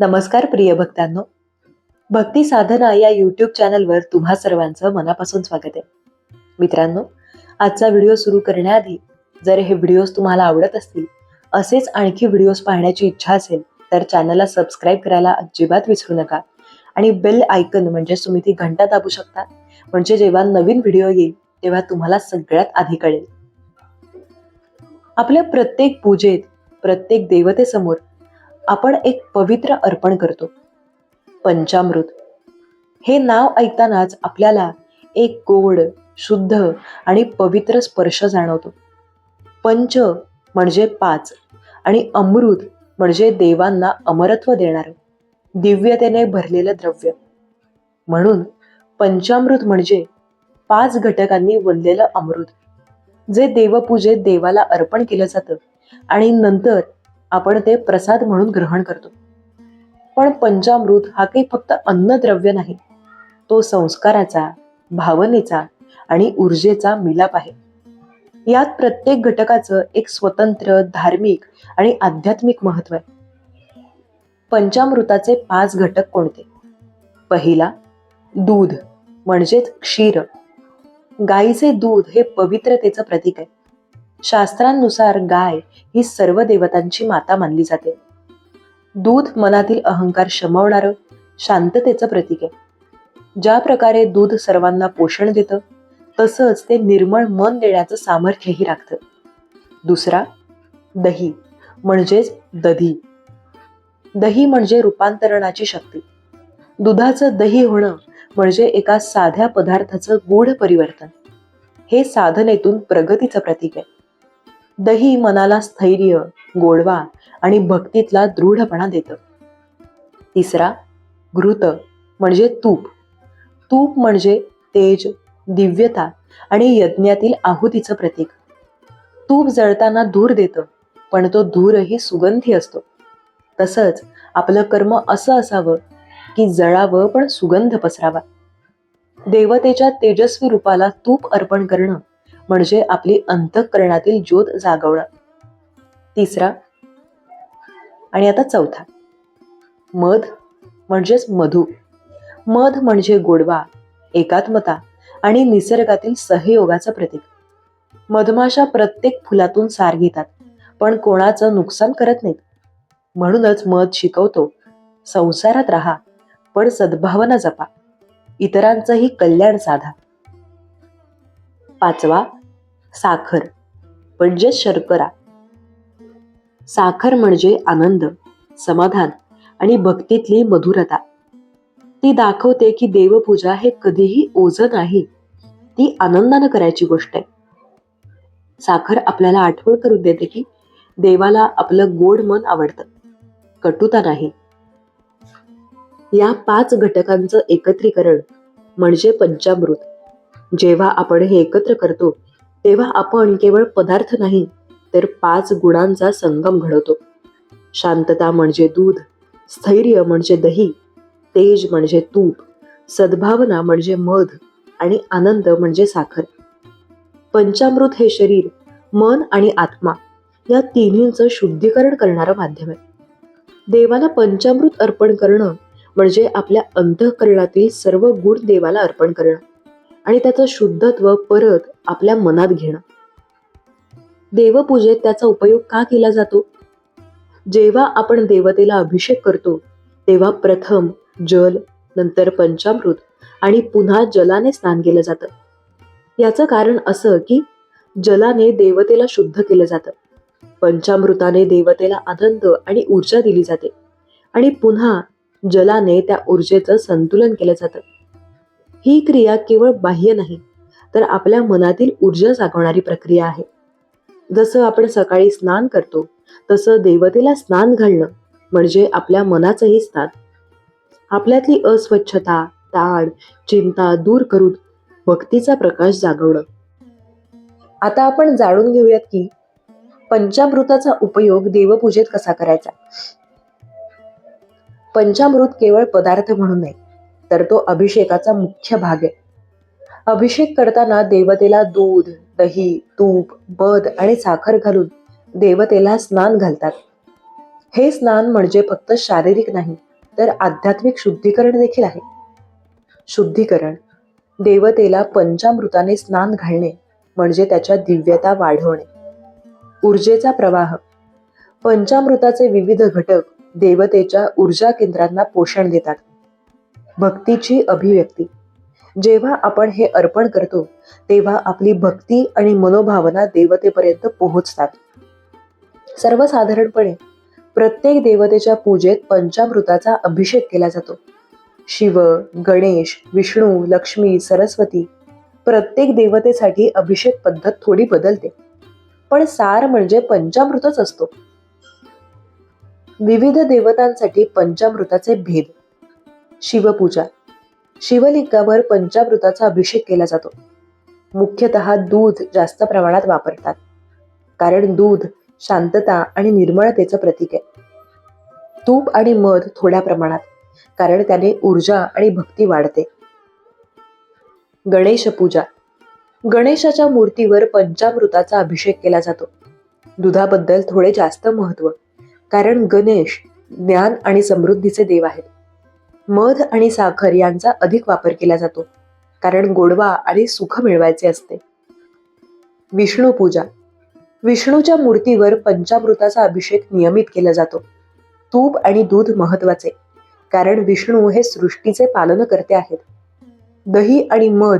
नमस्कार प्रिय भक्तांनो. भक्ती साधना या यूट्यूब चॅनलवर तुम्हा सर्वांचं मनापासून स्वागत आहे. मित्रांनो आजचा व्हिडिओ सुरू करण्याआधी जर हे व्हिडिओज तुम्हाला आवडत असतील असेच आणखी व्हिडिओज पाहण्याची इच्छा असेल तर चॅनलला सबस्क्राईब करायला अजिबात विसरू नका. आणि बेल आयकन म्हणजे तुम्ही ती घंटा दाबू शकता. म्हणजे जेव्हा नवीन व्हिडिओ येईल तेव्हा तुम्हाला सगळ्यात आधी कळेल. आपल्या प्रत्येक पूजेत प्रत्येक देवतेसमोर आपण एक पवित्र अर्पण करतो. पंचामृत. हे नाव ऐकतानाच आपल्याला एक गोड शुद्ध आणि पवित्र स्पर्श जाणवतो. पंच म्हणजे पाच आणि अमृत म्हणजे देवांना अमरत्व देणारं दिव्यतेने भरलेलं द्रव्य. म्हणून पंचामृत म्हणजे पाच घटकांनी बनलेलं अमृत जे देवपूजेत देवाला अर्पण केलं जातं आणि नंतर आपण ते प्रसाद म्हणून ग्रहण करतो. पण पंचामृत हा काही फक्त अन्नद्रव्य नाही. तो संस्काराचा भावनेचा आणि ऊर्जेचा मिलाप आहे. यात प्रत्येक घटकाचं एक स्वतंत्र धार्मिक आणि आध्यात्मिक महत्त्व आहे. पंचामृताचे पाच घटक कोणते? पहिला दूध म्हणजेच क्षीर. गाईचे दूध हे पवित्रतेचं प्रतीक आहे. शास्त्रांनुसार गाय ही सर्व देवतांची माता मानली जाते. दूध मनातील अहंकार शमवणारं शांततेचं प्रतीक आहे. ज्या प्रकारे दूध सर्वांना पोषण देतं तसंच ते निर्मळ मन देण्याचं सामर्थ्यही राखतं. दुसरा दही म्हणजेच दधी. दही म्हणजे रूपांतरणाची शक्ती. दुधाचं दही होणं म्हणजे एका साध्या पदार्थाचं गूढ परिवर्तन. हे साधनेतून प्रगतीचं प्रतीक आहे. दही मनाला स्थैर्य गोडवा आणि भक्तीतला दृढपणा देतं. तिसरा घृत म्हणजे तूप. तूप म्हणजे तेज दिव्यता आणि यज्ञातील आहुतीचं प्रतीक. तूप जळताना धूर देतं पण तो धूरही सुगंधी असतो. तसंच आपलं कर्म असं असावं की जळावं पण सुगंध पसरावा. देवतेच्या तेजस्वी रूपाला तूप अर्पण करणं म्हणजे आपली अंतःकरणातील ज्योत जागवणं. तिसरा आणि आता चौथा. मध म्हणजेच मधु. मध म्हणजे गोडवा एकात्मता आणि निसर्गातील सहयोगाचं प्रतीक. मधमाशा प्रत्येक फुलातून सार घेतात पण कोणाचं नुकसान करत नाहीत. म्हणूनच मध शिकवतो संसारात राहा पण सद्भावना जपा. इतरांचंही कल्याण साधा. पाचवा साखर म्हणजेच शर्करा. साखर म्हणजे आनंद समाधान आणि भक्तीतली मधुरता. ती दाखवते की देवपूजा हे कधीही ओझ नाही ती आनंदानं करायची गोष्ट आहे. साखर आपल्याला आठवण करून देते की देवाला आपलं गोड मन आवडतं कटुता नाही. या पाच घटकांचं एकत्रीकरण म्हणजे पंचामृत. जेव्हा आपण हे एकत्र करतो तेव्हा आपण केवळ पदार्थ नाही तर पाच गुणांचा संगम घडवतो. शांतता म्हणजे दूध स्थैर्य म्हणजे दही तेज म्हणजे तूप सद्भावना म्हणजे मध आणि आनंद म्हणजे साखर. पंचामृत हे शरीर मन आणि आत्मा या तिन्हींचं शुद्धीकरण करणारं माध्यम आहे. देवाला पंचामृत अर्पण करणं म्हणजे आपल्या अंतःकरणातील सर्व गुण देवाला अर्पण करणं. आणि त्याचं शुद्धत्व परत आपल्या मनात घेणं. देवपूजेत त्याचा उपयोग का केला जातो? जेव्हा आपण देवतेला अभिषेक करतो तेव्हा प्रथम जल नंतर पंचामृत आणि पुन्हा जलाने स्नान केलं जातं. याचं कारण असं की जलाने देवतेला शुद्ध केलं जातं. पंचामृताने देवतेला आनंद आणि ऊर्जा दिली जाते आणि पुन्हा जलाने त्या ऊर्जेचं संतुलन केलं जातं. ही क्रिया केवळ बाह्य नाही तर आपल्या मनातील ऊर्जा जागवणारी प्रक्रिया आहे. जसं आपण सकाळी स्नान करतो तसं देवतेला स्नान घालणं म्हणजे आपल्या मनाचंही स्नान. आपल्यातली अस्वच्छता ताण चिंता दूर करून भक्तीचा प्रकाश जागवणं. आता आपण जाणून घेऊयात की पंचामृताचा उपयोग देवपूजेत कसा करायचा? पंचामृत केवळ पदार्थ म्हणून नाही तर तो अभिषेकाचा मुख्य भाग आहे. अभिषेक करताना देवतेला दूध दही तूप मध आणि साखर घालून देवतेला स्नान घालतात. हे स्नान म्हणजे फक्त शारीरिक नाही तर आध्यात्मिक शुद्धीकरण देखील आहे. शुद्धीकरण देवतेला पंचामृताने स्नान घालणे म्हणजे त्याच्या दिव्यता वाढवणे. ऊर्जेचा प्रवाह पंचामृताचे विविध घटक देवतेच्या ऊर्जा केंद्रांना पोषण देतात. भक्तीची अभिव्यक्ती. जेव्हा आपण हे अर्पण करतो तेव्हा आपली भक्ती आणि मनोभावना देवतेपर्यंत पोहोचतात. सर्वसाधारणपणे प्रत्येक देवतेच्या पूजेत पंचामृताचा अभिषेक केला जातो. शिव गणेश विष्णू लक्ष्मी सरस्वती प्रत्येक देवतेसाठी अभिषेक पद्धत थोडी बदलते. पण सार म्हणजे पंचामृतच असतो. विविध देवतांसाठी पंचामृताचे भेद. शिवपूजा. शिवलिंगावर पंचामृताचा अभिषेक केला जातो. मुख्यतः दूध जास्त प्रमाणात वापरतात. कारण दूध शांतता आणि निर्मळतेचं प्रतीक आहे. तूप आणि मध थोड्या प्रमाणात कारण त्याने ऊर्जा आणि भक्ती वाढते. गणेश पूजा. गणेशाच्या मूर्तीवर पंचामृताचा अभिषेक केला जातो. दुधाबद्दल थोडे जास्त महत्त्व कारण गणेश ज्ञान आणि समृद्धीचे देव आहेत. मध आणि साखर यांचा अधिक वापर केला जातो. कारण गोडवा आणि सुख मिळवायचे असते. विष्णू पूजा. विष्णूच्या मूर्तीवर पंचामृताचा अभिषेक नियमित केला जातो. तूप आणि दूध महत्त्वाचे कारण विष्णू हे सृष्टीचे पालन करते आहेत. दही आणि मध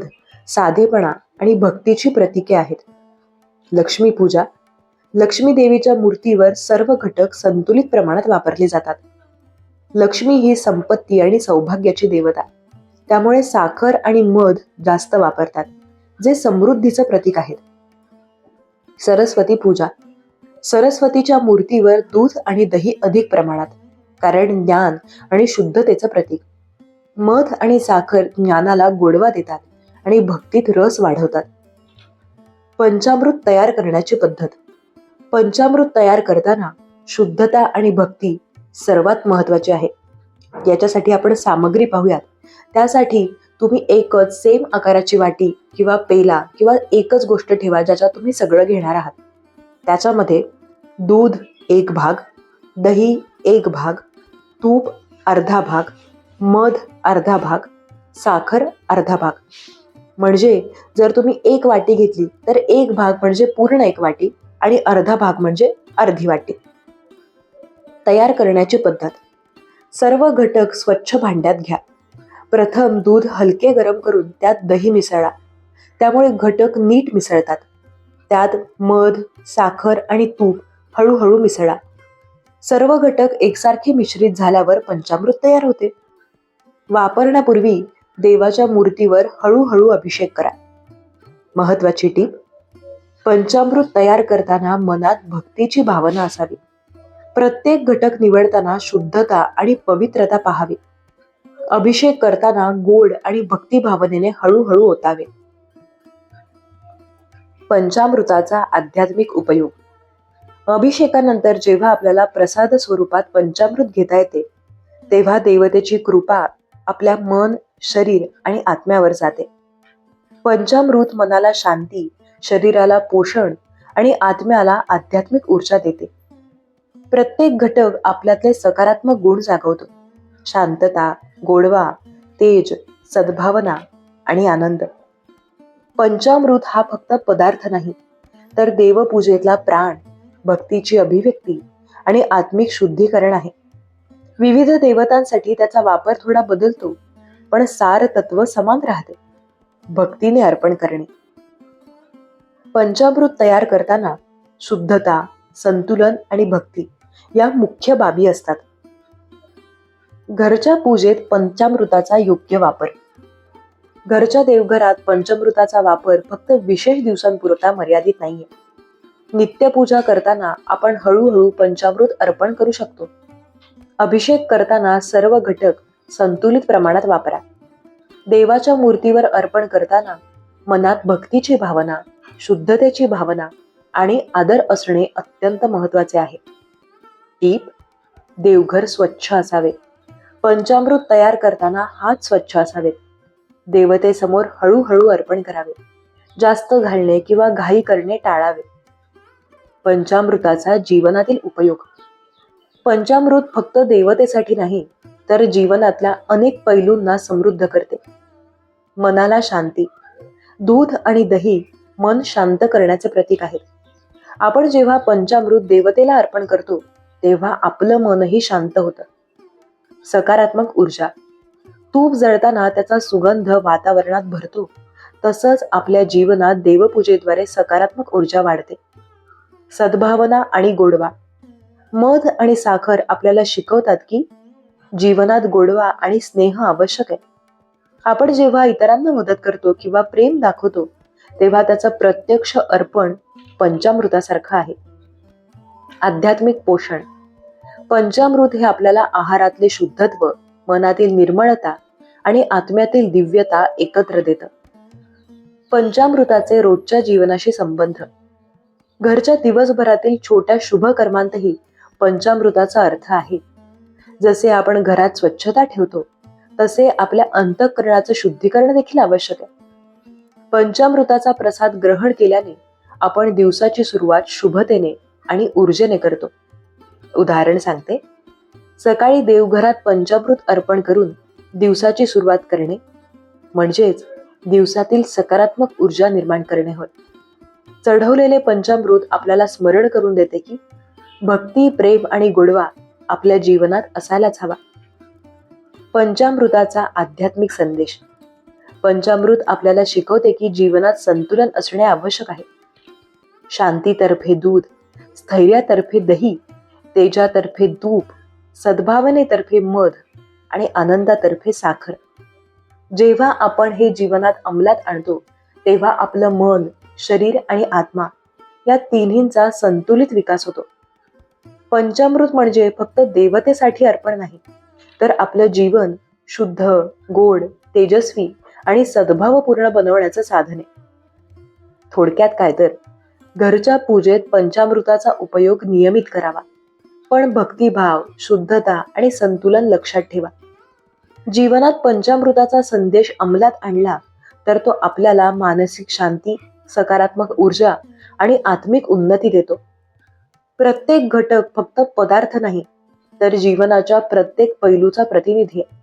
साधेपणा आणि भक्तीची प्रतीके आहेत. लक्ष्मी पूजा. लक्ष्मी देवीच्या मूर्तीवर सर्व घटक संतुलित प्रमाणात वापरले जातात. लक्ष्मी ही संपत्ती आणि सौभाग्याची देवता. त्यामुळे साखर आणि मध जास्त वापरतात जे समृद्धीचं प्रतीक आहेत. सरस्वती पूजा. सरस्वतीच्या मूर्तीवर दूध आणि दही अधिक प्रमाणात कारण ज्ञान आणि शुद्धतेचं प्रतीक. मध आणि साखर ज्ञानाला गोडवा देतात आणि भक्तीत रस वाढवतात. पंचामृत तयार करण्याची पद्धत. पंचामृत तयार करताना शुद्धता आणि भक्ती सर्वात महत्त्वाची आहे. याच्यासाठी आपण सामग्री पाहूयात. त्यासाठी तुम्ही एकच सेम आकाराची वाटी किंवा पेला किंवा एकच गोष्ट ठेवा ज्याच्यात तुम्ही सगळं घेणार आहात. त्याच्यामध्ये दूध एक भाग दही एक भाग तूप अर्धा भाग मध अर्धा भाग साखर अर्धा भाग. म्हणजे जर तुम्ही एक वाटी घेतली तर एक भाग म्हणजे पूर्ण एक वाटी आणि अर्धा भाग म्हणजे अर्धी वाटी. तयार करण्याची पद्धत. सर्व घटक स्वच्छ भांड्यात घ्या. प्रथम दूध हलके गरम करून त्यात दही मिसळा. त्यामुळे घटक नीट मिसळतात. त्यात मध साखर आणि तूप हळूहळू मिसळा. सर्व घटक एकसारखे मिश्रित झाल्यावर पंचामृत तयार होते. वापरण्यापूर्वी देवाच्या मूर्तीवर हळूहळू अभिषेक करा. महत्वाची टीप पंचामृत तयार करताना मनात भक्तीची भावना असावी. प्रत्येक घटक निवडताना शुद्धता आणि पवित्रता पाहावी. अभिषेक करताना गोड आणि भक्ती भावनेने हळूहळू ओतावे. पंचामृताचा आध्यात्मिक उपयोग. अभिषेकानंतर जेव्हा आपल्याला प्रसाद स्वरूपात पंचामृत घेता येते तेव्हा देवतेची कृपा आपल्या मन शरीर आणि आत्म्यावर जाते. पंचामृत मनाला शांती शरीराला पोषण आणि आत्म्याला आध्यात्मिक ऊर्जा देते. प्रत्येक घटक आपल्यातले सकारात्मक गुण जागवतो. शांतता गोडवा तेज सद्भावना आणि आनंद. पंचामृत हा फक्त पदार्थ नाही तर देवपूजेतला प्राण भक्तीची अभिव्यक्ती आणि आत्मिक शुद्धीकरण आहे. विविध देवतांसाठी त्याचा वापर थोडा बदलतो पण सार तत्व समान राहते. भक्तीने अर्पण करणे. पंचामृत तयार करताना शुद्धता संतुलन आणि भक्ती या मुख्य बाबी असतात. घरच्या पूजेत पंचामृताचा योग्य वापर. घरच्या देवघरात पंचामृताचा वापर फक्त विशेष दिवसांपुरता मर्यादित नाहीये. नित्यपूजा करताना आपण हळूहळू पंचामृत अर्पण करू शकतो. अभिषेक करताना सर्व घटक संतुलित प्रमाणात वापरा. देवाच्या मूर्तीवर अर्पण करताना मनात भक्तीची भावना शुद्धतेची भावना आणि आदर असणे अत्यंत महत्त्वाचे आहे. टीप देवघर स्वच्छ असावे. पंचामृत तयार करताना हात स्वच्छ असावेत. देवतेसमोर हळूहळू अर्पण करावे. जास्त घालणे किंवा घाई करणे टाळावे. पंचामृताचा जीवनातील उपयोग. पंचामृत फक्त देवतेसाठी नाही तर जीवनातल्या अनेक पैलूंना समृद्ध करते. मनाला शांती दूध आणि दही मन शांत करण्याचे प्रतीक आहेत. आपण जेव्हा पंचामृत देवतेला अर्पण करतो तेव्हा आपलं मनही शांत होतं. सकारात्मक ऊर्जा. तूप जळताना त्याचा सुगंध वातावरणात भरतो. तसंच आपल्या जीवनात देवपूजेद्वारे सकारात्मक ऊर्जा वाढते. सद्भावना आणि गोडवा. मध आणि साखर आपल्याला शिकवतात की जीवनात गोडवा आणि स्नेह आवश्यक आहे. आपण जेव्हा इतरांना मदत करतो किंवा प्रेम दाखवतो तेव्हा त्याचं प्रत्यक्ष अर्पण पंचामृतासारखं आहे. आध्यात्मिक पोषण. पंचामृत हे आपल्याला आहारातले शुद्धत्व मनातील निर्मळता आणि आत्म्यातील दिव्यता एकत्र देतं. पंचामृताचे रोजच्या जीवनाशी संबंध. घरच्या दिवसभरातील छोट्या शुभ कर्मांतही पंचामृताचा अर्थ आहे. जसे आपण घरात स्वच्छता ठेवतो तसे आपल्या अंतःकरणाचं शुद्धीकरण देखील आवश्यक आहे. पंचामृताचा प्रसाद ग्रहण केल्याने आपण दिवसाची सुरुवात शुभतेने आणि ऊर्जेने करतो. उदाहरण सांगते. सकाळी देवघरात पंचामृत अर्पण करून दिवसाची सुरुवात करणे म्हणजेच दिवसातील सकारात्मक ऊर्जा निर्माण करणे होय. चढवलेले पंचामृत आपल्याला स्मरण करून देते की भक्ती प्रेम आणि गोडवा आपल्या जीवनात असायलाच हवा. पंचामृताचा आध्यात्मिक संदेश. पंचामृत आपल्याला शिकवते की जीवनात संतुलन असणे आवश्यक आहे. शांतीतर्फे दूध स्थैर्यातर्फे दही तेजातर्फे तूप सद्भावनेतर्फे मध आणि आनंदातर्फे साखर. जेव्हा आपण हे जीवनात अंमलात आणतो तेव्हा आपलं मन शरीर आणि आत्मा या तिन्हींचा संतुलित विकास होतो. पंचामृत म्हणजे फक्त देवतेसाठी अर्पण नाही तर आपलं जीवन शुद्ध गोड तेजस्वी आणि सद्भावपूर्ण बनवण्याचं साधन आहे. थोडक्यात काय तर घरच्या पूजेत पंचामृताचा उपयोग नियमित करावा. पण भक्तिभाव शुद्धता आणि संतुलन लक्षात ठेवा. जीवनात पंचामृताचा संदेश अंमलात आणला तर तो आपल्याला मानसिक शांती सकारात्मक ऊर्जा आणि आत्मिक उन्नती देतो. प्रत्येक घटक फक्त पदार्थ नाही तर जीवनाच्या प्रत्येक पैलूचा प्रतिनिधी आहे.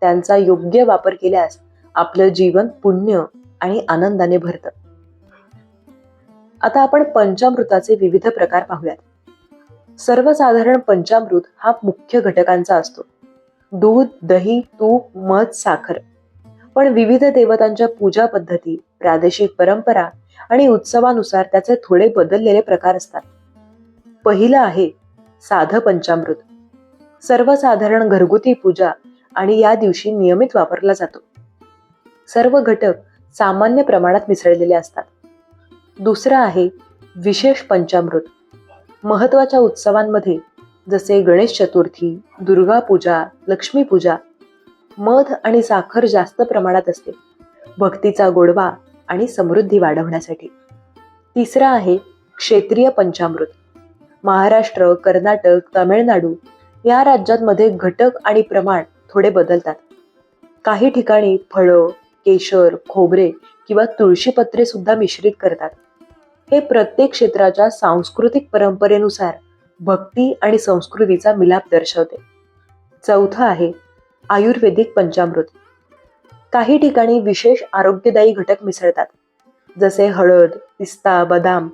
त्यांचा योग्य वापर केल्यास आपलं जीवन पुण्य आणि आनंदाने भरतं. आता आपण पंचामृताचे विविध प्रकार पाहूयात. सर्वसाधारण पंचामृत हा मुख्य घटकांचा असतो. दूध दही तूप मध साखर. पण विविध देवतांच्या पूजा पद्धती प्रादेशिक परंपरा आणि उत्सवानुसार त्याचे थोडे बदललेले प्रकार असतात. पहिलं आहे साधं पंचामृत. सर्वसाधारण घरगुती पूजा आणि या दिवशी नियमित वापरला जातो. सर्व घटक सामान्य प्रमाणात मिसळलेले असतात. दुसरं आहे विशेष पंचामृत. महत्त्वाच्या उत्सवांमध्ये जसे गणेश चतुर्थी दुर्गा पूजा लक्ष्मी पूजा मध आणि साखर जास्त प्रमाणात असते. भक्तीचा गोडवा आणि समृद्धी वाढवण्यासाठी. तिसरं आहे क्षेत्रीय पंचामृत. महाराष्ट्र कर्नाटक तामिळनाडू या राज्यांमध्ये घटक आणि प्रमाण थोडे बदलतात. काही ठिकाणी फळं केशर खोबरे किंवा तुळशीपत्रे सुद्धा मिश्रित करतात. हे प्रत्येक क्षेत्राच्या सांस्कृतिक परंपरेनुसार भक्ती आणि संस्कृतीचा मिलाप दर्शवते. चौथं आहे आयुर्वेदिक पंचामृत. काही ठिकाणी विशेष आरोग्यदायी घटक मिसळतात जसे हळद पिस्ता बदाम.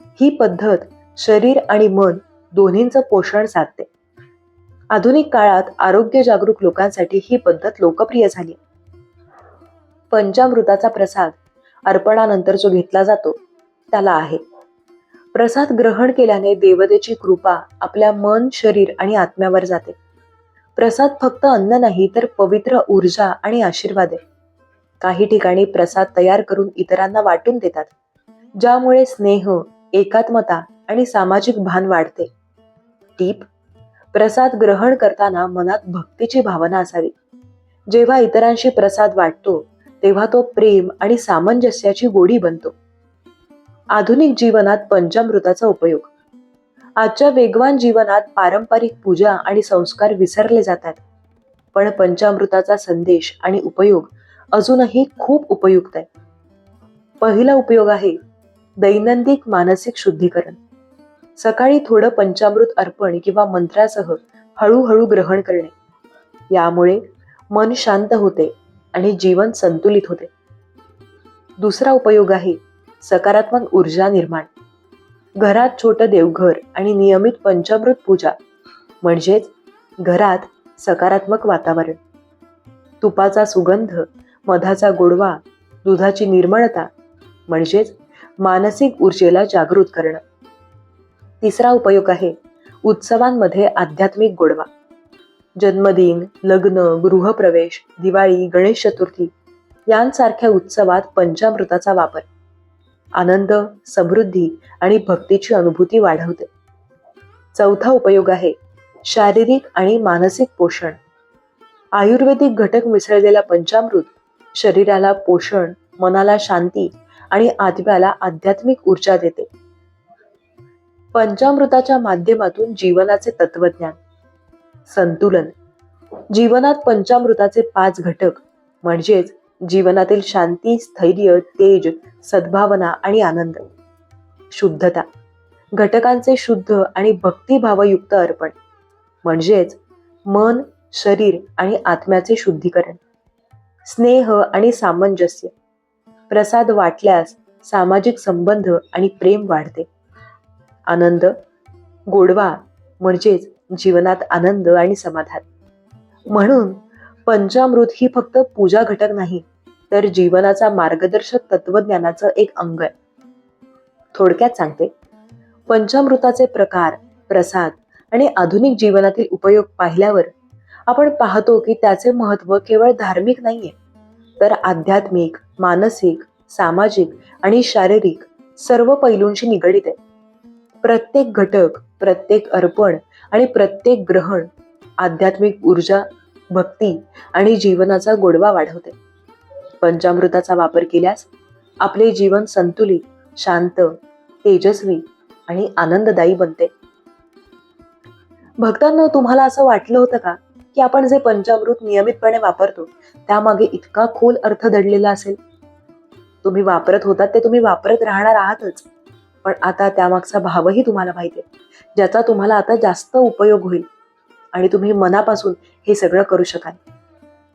ही पद्धत शरीर आणि मन दोन्हींचं पोषण साधते. आधुनिक काळात आरोग्य जागरूक लोकांसाठी ही पद्धत लोकप्रिय झाली. पंचामृताचा प्रसाद अर्पणानंतर जो घेतला जातो त्याला आहे. प्रसाद ग्रहण केल्याने देवतेची कृपा आपल्या मन शरीर आणि आत्म्यावर जाते. प्रसाद फक्त अन्न नाही तर पवित्र ऊर्जा आणि आशीर्वाद आहे. काही ठिकाणी प्रसाद तयार करून इतरांना वाटून देतात ज्यामुळे स्नेह एकात्मता आणि सामाजिक भान वाढते. टीप प्रसाद ग्रहण करताना मनात भक्तीची भावना असावी. जेव्हा इतरांशी प्रसाद वाटतो तेव्हा तो प्रेम आणि सामंजस्याची गोडी बनतो. आधुनिक जीवनात पंचामृताचा उपयोग. आजच्या वेगवान जीवनात पारंपरिक पूजा आणि संस्कार विसरले जातात. पण पंचामृताचा संदेश आणि उपयोग अजूनही खूप उपयुक्त आहे. पहिला उपयोग आहे दैनंदिक मानसिक शुद्धीकरण. सकाळी थोडं पंचामृत अर्पण किंवा मंत्रासह हळूहळू ग्रहण करणे. यामुळे मन शांत होते आणि जीवन संतुलित होते. दुसरा उपयोग आहे सकारात्मक ऊर्जा निर्माण. घरात छोटं देवघर आणि नियमित पंचामृत पूजा. म्हणजेच घरात सकारात्मक वातावरण. तुपाचा सुगंध मधाचा गोडवा दुधाची निर्मळता म्हणजेच मानसिक ऊर्जेला जागृत करणं. तिसरा उपयोग आहे उत्सवांमध्ये आध्यात्मिक गोडवा. जन्मदिन लग्न गृहप्रवेश दिवाळी गणेश चतुर्थी यांसारख्या उत्सवात पंचामृताचा वापर. आनंद समृद्धी आणि भक्तीची अनुभूती वाढवते. चौथा उपयोग आहे शारीरिक आणि मानसिक पोषण. आयुर्वेदिक घटक मिसळलेला पंचामृत शरीराला पोषण मनाला शांती आणि आत्म्याला आध्यात्मिक ऊर्जा देते. पंचामृताच्या माध्यमातून जीवनाचे तत्वज्ञान संतुलन. जीवनात पंचामृताचे पाच घटक म्हणजेच जीवनातील शांती स्थैर्य तेज सद्भावना आणि आनंद. शुद्धता. घटकांचे शुद्ध आणि भक्तिभावयुक्त अर्पण. म्हणजेच मन शरीर आणि आत्म्याचे शुद्धीकरण. स्नेह आणि सामंजस्य. प्रसाद वाटल्यास सामाजिक संबंध आणि प्रेम वाढते. आनंद गोडवा म्हणजेच जीवनात आनंद आणि समाधान. म्हणून पंचामृत ही फक्त पूजा घटक नाही तर जीवनाचा मार्गदर्शक तत्वज्ञानाचं एक अंग आहे. थोडक्यात सांगते. पंचामृताचे प्रकार प्रसाद आणि आधुनिक जीवनातील उपयोग पाहिल्यावर आपण पाहतो की त्याचे महत्त्व केवळ धार्मिक नाहीये तर आध्यात्मिक मानसिक सामाजिक आणि शारीरिक सर्व पैलूंशी निगडित आहे. प्रत्येक घटक प्रत्येक अर्पण आणि प्रत्येक ग्रहण आध्यात्मिक ऊर्जा भक्ती आणि जीवनाचा गोडवा वाढवते. पंचामृताचा वापर केल्यास आपले जीवन संतुलित शांत तेजस्वी आणि आनंददायी बनते. भक्तांना तुम्हाला असं वाटलं होतं का की आपण जे पंचामृत नियमितपणे वापरतो त्यामागे इतका खोल अर्थ दडलेला असेल? तुम्ही वापरत होतात ते तुम्ही वापरत राहणार आहातच पण आता त्यामागचा भावही तुम्हाला माहिती आहे ज्याचा तुम्हाला आता जास्त उपयोग होईल. आणि तुम्ही मनापासून हे सगळं करू शकाल.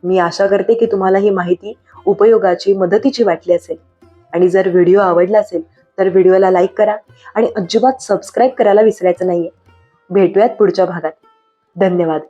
मी आशा करते की तुम्हाला ही माहिती उपयोगाची मदतीची वाटली असेल. आणि जर व्हिडिओ आवडला असेल तर व्हिडिओला लाईक करा आणि अजिबात सबस्क्राईब करायला विसरायचं नाहीये. भेटूयात पुढच्या भागात. धन्यवाद.